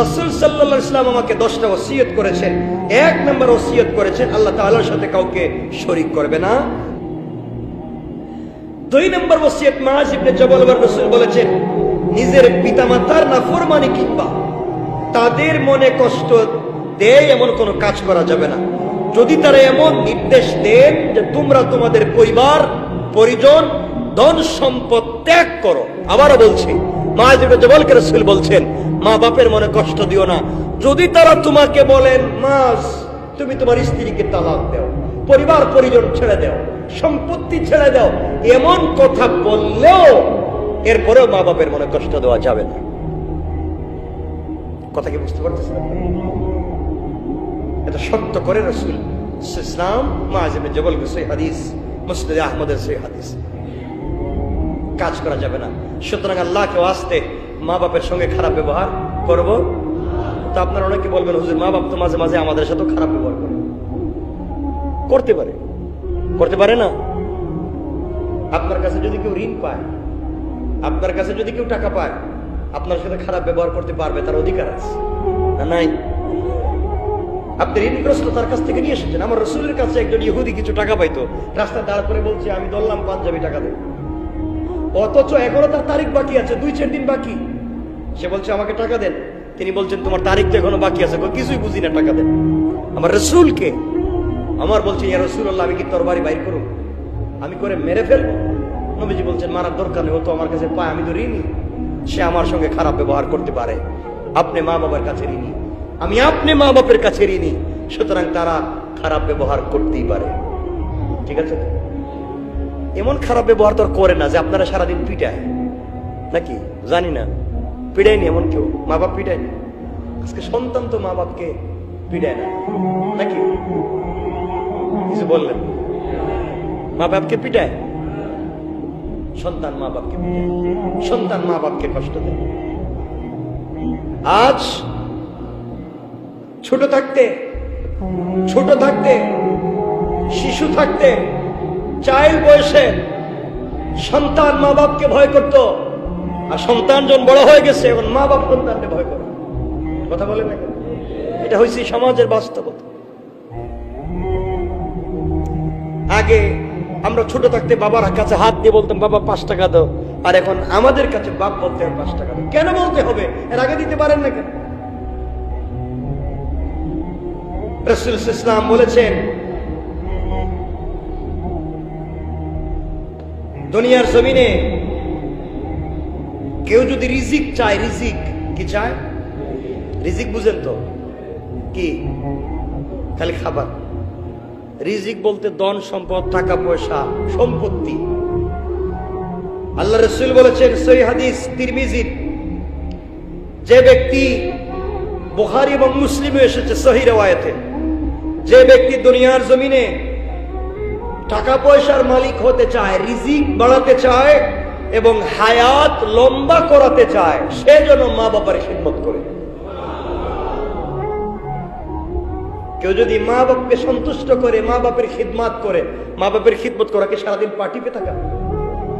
রসুল সাল্লাহ ইসলাম আমাকে দশটা ওসিয়ত করেছেন। এক নম্বর ওসিয়ত করেছেন, আল্লাহ তাআলার সাথে কাউকে শরিক করবে না। দুই নম্বর ওসিয়ত ইবনে জবল রসুল বলেছেন, নিজের পিতামাতার নাফরমানি কিংবা তাদের মনে কষ্ট দেয় এমন কোনো কাজ করা যাবে না। যদি তারা এমন নির্দেশ দেন যে তোমরা তোমাদের পরিবার, পরিজন, ধন সম্পদ ত্যাগ করো, আবারও বলছি মা জবলকে রসুল বলছেন, মা বাপের মনে কষ্ট দিও না। যদি তারা তোমাকে বলেন, মাস, তুমি তোমার স্ত্রীকে তালাক দাও, পরিবার পরিজন ছেড়ে দাও, সম্পত্তি ছেড়ে দাও, এমন কথা বললেও এরপরেও মা বাপের মনে কষ্ট দেওয়া যাবে না। কথা কি বুঝতে পারতেছেন এটা সত্য করে রসুল ইসলাম মাহাজিমের জবল সেই হাদিস মুসলিদ আহমদের সেই হাদিস। কাজ করা যাবে না। সুতরাং আল্লাহকে আসতে মা বাপের সঙ্গে খারাপ ব্যবহার করব। তা আপনারা অনেকে বলবেন, হুজুর, মা বাপ তো মাঝে মাঝে আমাদের সাথে খারাপ ব্যবহার করে। করতে পারে। করতে পারে না? আপনার কাছে যদি কেউ ঋণ পায়, আপনার কাছে যদি কেউ টাকা পায়, আপনার সাথে খারাপ ব্যবহার করতে পারবে, তার অধিকার আছে নাই? আপনি ঋণগ্রস্ত তার কাছ থেকে নিয়ে এসেছেন। আমার রসুলের কাছে একজন ইহুদি কিছু টাকা পাইতো। রাস্তা দাঁড় করে বলছে, আমি দললাম পাঞ্জাবি টাকা দেব। অথচ এখনও তার তারিখ বাকি আছে, দুই চার দিন বাকি। সে বলছে, আমাকে টাকা দেন। তিনি বলছেন, তোমার তারিখ তো এখনও বাকি আছে। কিছুই বুঝি না টাকা দেন। আমার রসুলকে? আমার বলছে, ইয়া রসুল্লাহ আমি কি তরবারি বাইর করুন আমি করে মেরে ফেলব। নবীজি বলছেন, মারার দরকার নেই, ও তো আমার কাছে পায়, আমি তো ঋণী। সে আমার সঙ্গে খারাপ ব্যবহার করতে পারে। আপনি মা বাবার কাছে ঋণী। আমি আপনি মা বাপের কাছে ঋণী, সুতরাং তারা খারাপ ব্যবহার করতেই পারে। ঠিক আছে? এমন খারাপ ব্যবহার তো করে না যে আপনারা সারাদিন পিটায়। নাকি? জানি না। পিটায়নি এমন কেউ? মা বাপ পিটায়নি? আজকে সন্তান তো মা বাপকে পিটায় না। নাকি? কিছু বললেন? মা বাপকে পিটায়? সন্তান মা বাপকে পিটায়। সন্তান মা বাপকে কষ্ট দেয়। আজ ছোট থাকতে ছোট থাকতে, শিশু থাকতে চাইল্ড বয়সে সন্তান মা বাপকে ভয় করত, আর সন্তান যখন বড় হয়ে গেছে, এখন মা বাপ সন্তানকে ভয় করে। কথা বলে না এটা হয়েছে সমাজের বাস্তবতা। আগে আমরা ছোট থাকতে বাবার কাছে হাত দিয়ে বলতাম, বাবা, পাঁচ টাকা দাও। আর এখন আমাদের কাছে বাপ বলতে হবে পাঁচ টাকা কেন বলতে হবে? এর আগে দিতে পারেন না কেন? রসুল ইসলাম বলেছেন দুনিয়ার জমিনে কেউ যদি রিজিক চায়, রিজিক কি চায়? রিজিক বুঝেন তো। কি? খালি খাবার। রিজিক বলতে ধন সম্পদ, টাকা পয়সা, সম্পত্তি। আল্লাহ রসুল বলেছেন সই হাদিস তিরমিজির যে ব্যক্তি বুখারি এবং মুসলিমে এসেছে সহি রেওয়ায়তে, যে ব্যক্তি দুনিয়ার জমিনে টাকা পয়সার মালিক হতে চায়, রিজিক বাড়াতে চায় এবং হায়াত লম্বা করাতে চায়, সে যেন মা বাবার খিদমত করে। কেউ যদি মা বাপকে সন্তুষ্ট করে, মা বাপের খিদমাত করে, মা বাপের খিদমত করাকে সারাদিন পার্টিতে থাকা?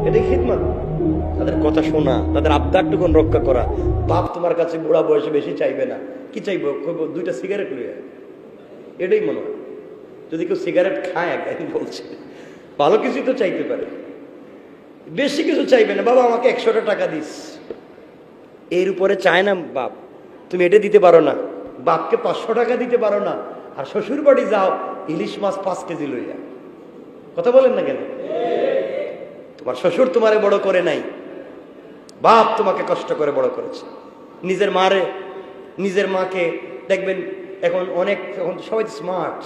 এটাই খিদমত। তাদের কথা শোনা, তাদের আবদারটুকুন রক্ষা করা। বাপ তোমার কাছে বুড়া বয়সে বেশি চাইবে না। কি চাইব? দুইটা সিগারেট লইয়া এটাই মনে হয়। যদি কেউ সিগারেট খায় একদিন বলছে। ভালো কিছু তো চাইতে পারে। বেশি কিছু চাইবে না। বাবা, আমাকে একশোটা টাকা দিস। এর উপরে চায় না বাপ। তুমি এটা দিতে পারো না। বাপকে পাঁচশো টাকা দিতে পারো না। আর শ্বশুর বাড়ি যাও, ইলিশ মাছ পাঁচ কেজি লইয়া। কথা বলেন না কেন? তোমার শ্বশুর তোমারে বড় করে নাই। বাপ তোমাকে কষ্ট করে বড় করেছে। নিজের মারে, নিজের মাকে। দেখবেন, এখন অনেক, এখন সবাই স্মার্ট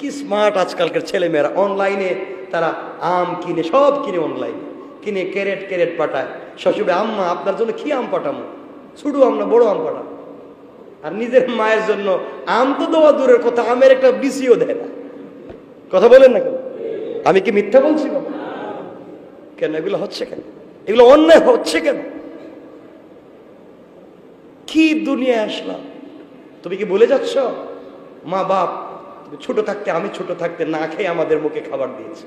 কি স্মার্ট আজকালকার ছেলেমেয়েরা? অনলাইনে তারা আম কিনে, সব কিনে অনলাইনে কিনে ক্যারেট ক্যারেট পাঠায়। শ্বশুরে আম্মা, আপনার জন্য কি আম পাঠামো? ছোট আম না বড় আম পাঠাবো। আর নিজের মায়ের জন্য আম তো দেওয়া দূরের কথা, আমের একটা বিসিও দেয় না। কথা বলেন না কেন? আমি কি মিথ্যা বলছি কেন? এগুলো হচ্ছে কেন? এগুলো অন্যায় হচ্ছে কেন? কি দুনিয়ায় আসলাম? তুমি কি বলে যাচ্ছ? মা বাপ ছোট থাকতে আমি ছোট থাকতে না খেয়ে আমাদের মুখে খাবার দিয়েছে।